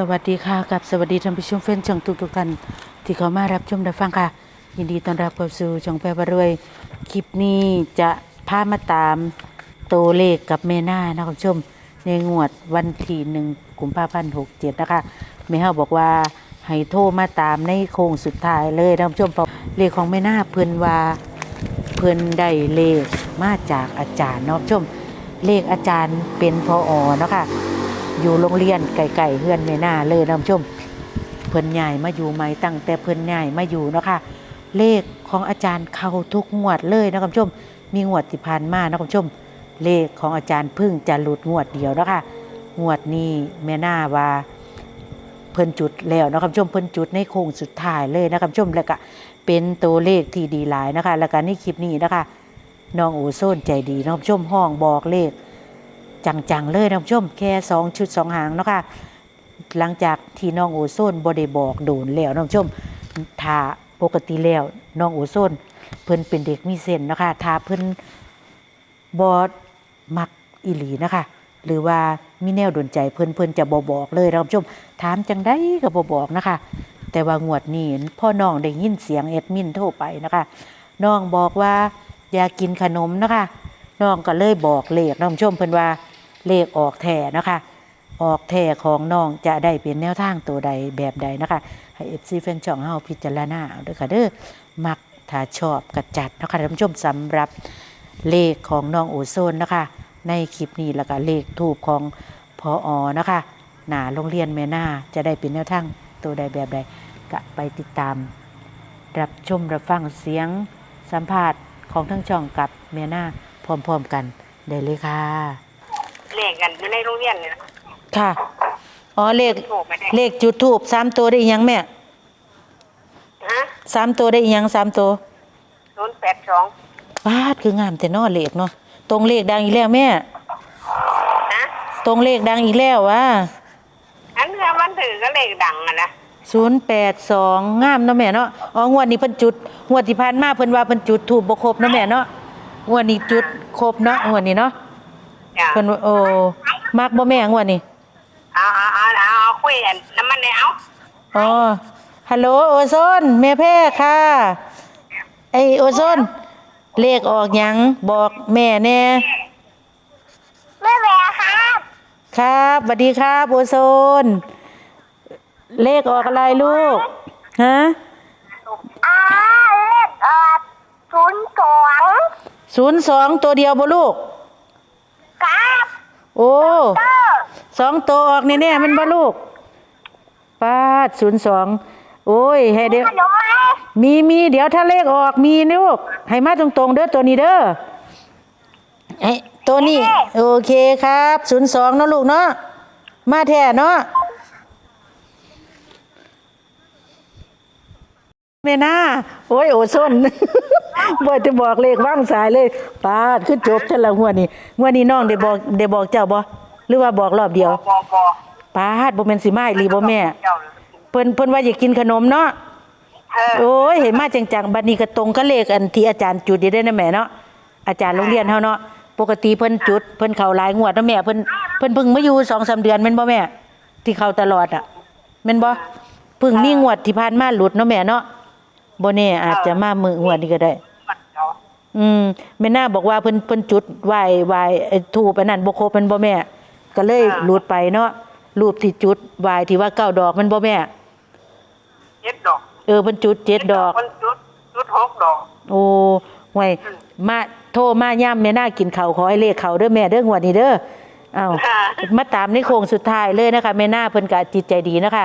สวัสดีค่ะกับสวัสดีท่านผู้ชมแฟนช่องทุกทุกๆท่านที่เข้ามารับชมรับฟังค่ะ ยินดีต้อนรับเข้าสู่ช่องแปรบรวย คลิปนี้จะพามาตามโตวเลขกับแม่นานะครับผู้ชม ในงวดวันที่หนึ่งกุมภาพันธ์หกเจ็ดนะคะแม่เฮาบอกว่าให้โทรมาตามในโค้งสุดท้ายเลยท่านผู้ชมเพราะเลขของแม่นาเพิ่นว่าเพิ่นได้เลขมาจากอาจารย์นาะผู้ชมเลขอาจารย์เป็นพออนะคะ อยู่โรงเรียนไก่ๆเฮือนแม่นาเลยนะชมเพิ่นใหญ่มาอยู่ใหม่ตั้งแต่เพิ่นใหญ่มาอยู่เนาะค่ะเลขของอาจารย์เข้าทุกงวดเลยนะคุณผู้ชม มีงวดที่ผ่านมานะคุณผู้ชม เลขของอาจารย์พึ่งจะหลุดงวดเดียวเนาะค่ะงวดนี้แม่นาว่าเพิ่นจุดแล้วนะคุณผู้ชมเพิ่นจุดในโค้งสุดท้ายเลยนะคุณผู้ชมแล้วก็เป็นตัวเลขที่ดีหลายนะคะ แล้วก็ในคลิปนี้นะคะน้องโอโซนใจดีนะคุณผู้ชมห้องบอกเลข จังๆเลยนะคุณผู้ชมแค่สองชุดสองหางเนาะค่ะหลังจากที่น้องโอโซนบ่ได้บอกโดนแล้วน้องผู้ชมถ้าปกติแล้วน้องโอโซนเพิ่นเป็นเด็กมีเส้นนะคะถ้าเพิ่นบ่มักอีหลีนะคะหรือว่ามีแนวดนใจเพิ่นเพิ่นจะบ่บอกเลยนะคุณผู้ชม ถามจังได้ก็บ่บอกนะคะ แต่ว่างวดนี้พ่อน้องได้ยินเสียงแอดมินโทรไปนะคะน้องบอกว่าอยากกินขนมนะคะน้องก็เลยบอกเลขน้องผู้ชมเพิ่นว่า เลขออกแท่นะคะ ออกแท่ของน้องจะได้เป็นแนวทางตัวใดแบบใดนะคะให้ FC แฟนช่องเฮาพิจารณาเอาด้อค่ะเด้อมักถ้าชอบกระจัดนะคะท่านผู้ชมสำหรับเลขของน้องโอโซนนะคะ ในคลิปนี้แล้วก็เลขทูบของพออนะคะหนาโรงเรียนแม่นาจะได้เป็นแนวทางตัวใดแบบใดก็ไปติดตาม รับชมรับฟังเสียงสัมภาษณ์ของทั้งช่องกับแม่นาพร้อมๆกันได้เลยค่ะ กันอยู่ในโรงเรียนเนี่ยนะค่ะ อ๋อเลขถูกไหมเนี่ยเลขจุดทูบสามตัวได้อีหยังแม่ฮะสามตัวได้อีหยังสามตัวศูนย์แปดสองวาดคืองามแต่นอเลขเนาะตรงเลขดังอีกแล้วแม่ฮะตรงเลขดังอีกแล้ววะอันเรือมันถือก็เลขดังอะนะศูนย์แปดสองงามเนาะแม่เนาะอ๋องวดนี้เพิ่นจุดงวดที่ผ่านมาเพิ่นว่าเพิ่นจุดถูกบ่ครบเนาะแม่เนาะงวดนี้จุดครบเนาะงวดนี้เนาะ จ้ะเพิ่นว่าโอ้มักบ่แม่งวดนี้เอาเอาเอาเอาเอาคุยกันน้ำมันเนี่ยเอาอ๋อฮัลโหลโอโซนแม่แพ้ค่ะ ไอโอโซนเลขออกหยังบอกแม่แน่แม่แม่ครับครับสวัสดีครับโอโซน เลขออกอะไรลูกฮะอ่าเลขออกศูนย์สองศูนย์สองตัวเดียวบ่ลูกครับ โอ้สองตัวออกแน่ๆมันบ่ลูกป้าดศูนย์สองโอ้ยให้เดี๋ยวขนมไหมมีมีเดี๋ยวถ้าเลขออกมีนะลูกให้มาตรงๆ เด้อตัวนี้เด้อไอ้ตัวนี้ โอเคครับศูนย์สองเนาะลูกเนาะมาแท้เนาะแม่น่าโอ้ยโอส้น บ่จะบอกเลขว่างสายเลยปาดคือจบฉันละงวดนี้งวดนี้น้องได้บอกได้บอกเจ้าบ่หรือว่าบอกรอบเดียวบอบอปาดบ่แม่นสิมาอีหลีบ่แม่ เจ้าเลยเพิ่นเพิ่นว่าอยากกินขนมเนาะ เออ โอ้ยเห็นมาจังๆบัดนี้ก็ตรงกับเลขอันที่อาจารย์จุดอยู่ได้นะแม่เนาะอาจารย์โรงเรียนเฮาเนาะปกติเพิ่นจุดเพิ่นเข้าหลายงวดเนาะแม่เพิ่นเพิ่นเพิ่งมาอยู่2-3เดือนแม่นบ่แม่ ที่เข้าตลอดอะแม่นบ่เพิ่งมีงวดที่ผ่านมาหลุดเนาะแม่เนาะบ่แน่อาจจะมามื้องวดนี้ก็ได้มันเจ้า อืมแม่นาบอกว่าเพิ่นเพิ่นจุดไหว้ไหว้ไอ้ทูปอันนั้นบ่ครบมันบ่แม่ ก็เลยหลุดไปเนาะรูปที่จุดไหว้ที่ว่าเก้าดอกมันบ่แม่ เจ็ดดอกเออเพิ่นจุดเจ็ดดอก มันจุดจุดหกดอก โอ้ห่วยมาโทรมาย่ำแม่น่ากินข้าวขอให้เลขเขาเด้อแม่เด้องวดนี้เด้ออ้าวมาตามในโค้งสุดท้ายเลยนะคะแม่น่าเพิ่นก็จิตใจดีนะคะ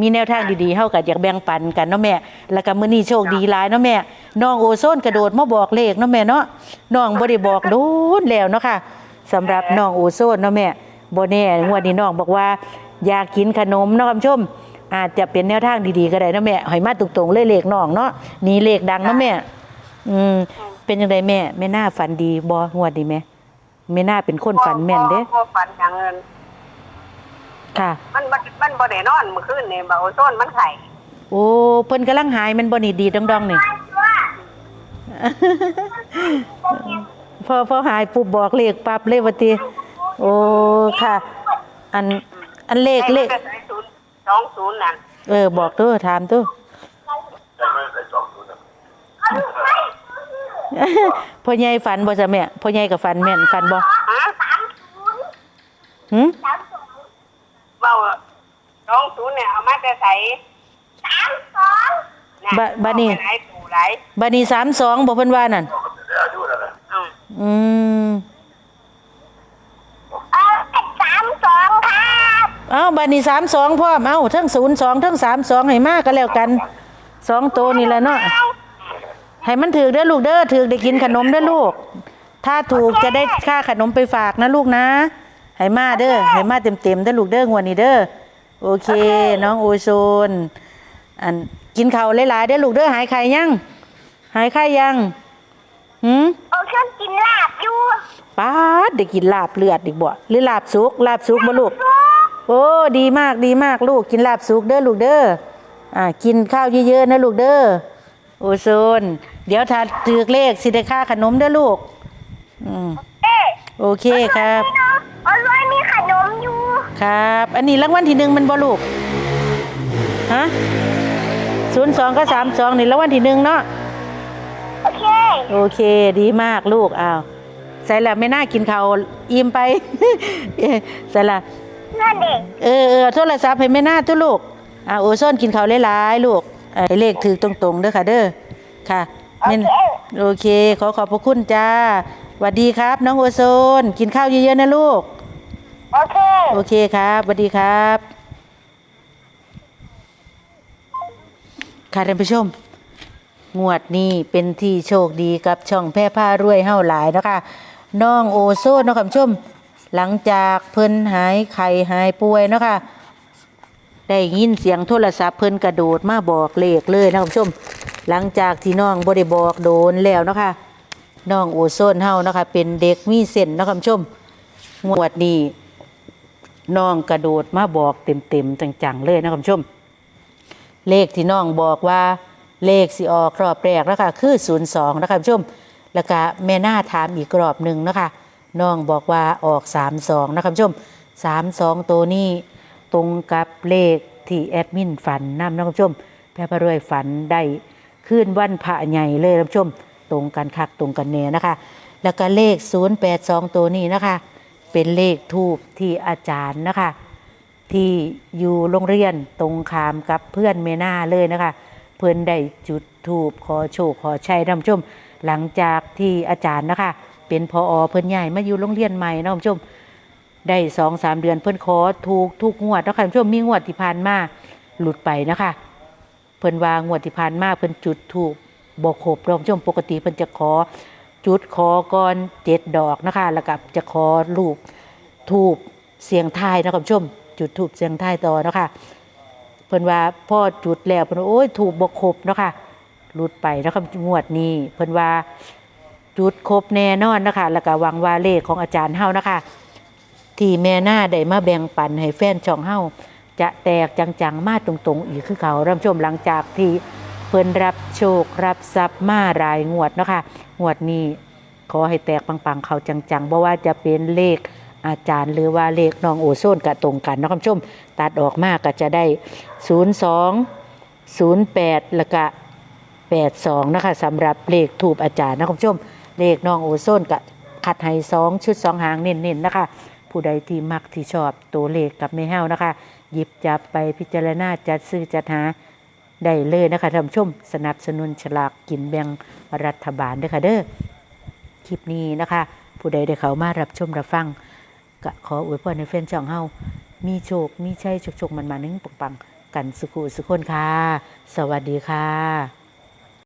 มีแนวทางดีๆเฮาก็อยากแบ่งปันกันเนาะแม่ แล้วก็มื้อนี้โชคดีหลายเนาะแม่ น้องโอโซนกระโดดมาบอกเลขเนาะแม่เนาะ น้องบ่ได้บอกโดนแล้วเนาะค่ะสำหรับน้องโอโซนเนาะแม่บ่แน่งวดนี้น้องบอกว่า อยากกินขนมเนาะคุณผู้ชม อาจจะเป็นแนวทางดีๆก็ได้เนาะแม่ให้มาตรงๆเลยเลขน้องเนาะนี่เลขดังเนาะแม่ อืมเป็นยังไงแม่แม่น่าฝันดีบ่งวดดีแม่แม่น่าเป็นคนฝันแม่นเด้บ่บ่ฝันอย่างเงิน ค่ะ มันมันมันบ่ได้นอนเมื่อคืนนี่บ่โอโซนมันไข่โอ้เพิ่นกำลังหายมันบ่นี่ดีดองๆนี่ พอพอหายปุ๊บบอกเลขปั๊บเลยว่าติโอ้ค่ะ อันอันเลขเลขศูนย์สองศูนย์นั่นเออบอกตัวถามตัวพ่อใหญ่ฝันบ่จ้ะแม่พ่อใหญ่กับฝันแม่นฝันบ่ฮะสามศูนย์หึสามสอง เบาสองศูนย์เนี่ยเอามาแต่ใส่สามสองะบะบะนี่เอาไปไหนตู่ไหนบัดนี้32บ่เพิ่นว่านั่นอืมอืมเออสามสองครับเอ้าบัดนี้32พร้อมเอ้าทั้ง02ทั้ง32ให้มาก็แล้วกันสองตัวนี่แหละเนาะให้มันถูกเด้อลูกเด้อถูกได้กินขนมเด้อลูก ถ้าถูกจะได้ค่าขนมไปฝากนะลูกนะ ให้มาเด้อให้มาเต็มๆเด้อลูกเด้องวดนี้เด้อโอเค น้องโอโซนอันกินข้าวหลายๆเด้อลูกเด้อหายไข้ยังหายไข้ยังหืมโอเคกินลาบอยู่ป้าดได้กินลาบเลือดอีกบ่หรือลาบสุกลาบสุกบ่ลูกโอ้ดีมากดีมากลูกกินลาบสุกเด้อลูกเด้ออ่ากินข้าวเยอะๆนะลูกเด้อโอโซน เดี๋ยวถ้าถือเลขสิได้ค่าขนมเด้อลูกอืมเอ๊ะโอเคครับ โอ้ยมีขนมอยู่ ครับ อันนี้รางวัลที่หนึ่งมันบ่ลูก ฮะศูนย์สองก็สามสองนี่รางวัลที่หนึ่งเนาะ โอเค โอเค ดีมากลูกอ้าวใส่ละไม่น่ากินข้าวอิ่มไปเอ้ยใส่ละ นั่นเด็กเออเออโทรศัพท์ให้แม่นาทุลูกอ่าโอโซนกินข้าวหลายๆลูกเอ่อให้เลขถือตรงๆเด้อค่ะเด้อค่ะแม่น โอเค ขอขอบพระคุณจ้าสวัสดีครับ น้องโอโซน กินข้าวเยอะๆนะลูก โอเค โอเคครับสวัสดีครับ ค่ะท่านผู้ชม งวดนี้เป็นที่โชคดีกับช่องแพร่ผ้ารวยเฮาหลายเนาะคะน้องโอโซนเนาะค่ะท่านผู้ชม หลังจากเพิ่นหายไข้หายป่วยเนาะค่ะ ได้ยินเสียงโทรศัพท์เพิ่นกระโดดมาบอกเลขเลยนะคุณผู้ชม หลังจากที่น้องบ่ได้บอกโดนแล้วนะคะน้องโอโซนเฮานะคะ เป็นเด็กมีเส้นนะคุณผู้ชมงวดนี้น้องกระโดดมาบอกเต็มๆจังๆเลยนะคุณผู้ชม เลขที่น้องบอกว่าเลขสิออกรอบแรกแล้วค่ะคือ 02 นะคะคุณผู้ชม แล้วก็แม่น้าถามอีกรอบหนึ่งนะคะน้องบอกว่าออก 32 นะคะคุณผู้ชม 32 ตัวนี้ตรงกับเลขที่แอดมินฝันนำนะคุณผู้ชมแพรพระรวยฝันได้ ขึ้นวันพระใหญ่เลยนะคุณผู้ชม ตรงกันคักตรงกันแน่นะคะ แล้วก็เลข 082 ตัวนี้นะคะ เป็นเลขทูบที่อาจารย์นะคะ ที่อยู่โรงเรียนตรงขามกับเพื่อนเมน่าเลยนะคะ เพื่อนได้จุดถูบขอโชคขอชัยท่านผู้ชม หลังจากที่อาจารย์นะคะ เป็นพออเพื่อนใหญ่มาอยู่โรงเรียนใหม่นะท่านผู้ชมได้สองสามเดือนเพื่อนขอถูกทุกงวดแล้วค่ะท่านผู้ชมมีงวดที่ผ่านมาหลุดไปนะคะ เพิ่นวางงวดที่ผ่านมาเพิ่นจุดถูกบอกครบรอบชมปกติเพิ่นจะขอจุดขอก่อนเจ็ดดอกนะคะ แล้วก็จะขอลูกถูกเสียงทายนะคุณผู้ชม จุดถูกเสียงทายต่อนะคะเพิ่นว่าพ่อจุดแล้วเพิ่นโอ้ยถูกบอกครบนะคะหลุดไปนะคะงวดนี้เพิ่นว่าจุดครบแน่นอนนะคะ แล้วก็หวังว่าเลขของอาจารย์เฮานะคะ ที่แม่หน้าได้มาแบ่งปันให้แฟนช่องเฮา จะแตกจังๆ มาตรงๆ อีกคือเขาเริ่มชมหลังจากที่เพิ่นรับโชครับทรัพย์มารายงวดเนาะค่ะงวดนี้ขอให้แตกปังๆ เขาจังๆเพราะว่าจะเป็นเลขอาจารย์หรือว่าเลขน้องโอโซนกะตรงกันนะคุณผู้ชม ตัดออกมากก็จะได้ 02 08 แล้วก็82 นะคะสำหรับเลขถูกอาจารย์นะคุณผู้ชม เลขน้องโอโซนกับขัดให้สองชุดสองหางเน้นๆนะคะ ผู้ใดที่มักที่ชอบตัวเลขกับไม่แห้วนะคะ หยิบจับไปพิจารณาจัดซื้อจัดหาได้เลยนะคะท่านผู้ชมสนับสนุนฉลากกินแบ่งรัฐบาลด้วยค่ะเด้อคลิปนี้นะคะ ผู้ใดได้เขามารับชมรับฟังก็ขออวยพรในเฟนช่องเฮามีโชค มีชัยโชคๆมันมานึงปังๆ กันสุขุสุขคนค่ะ สวัสดีค่ะ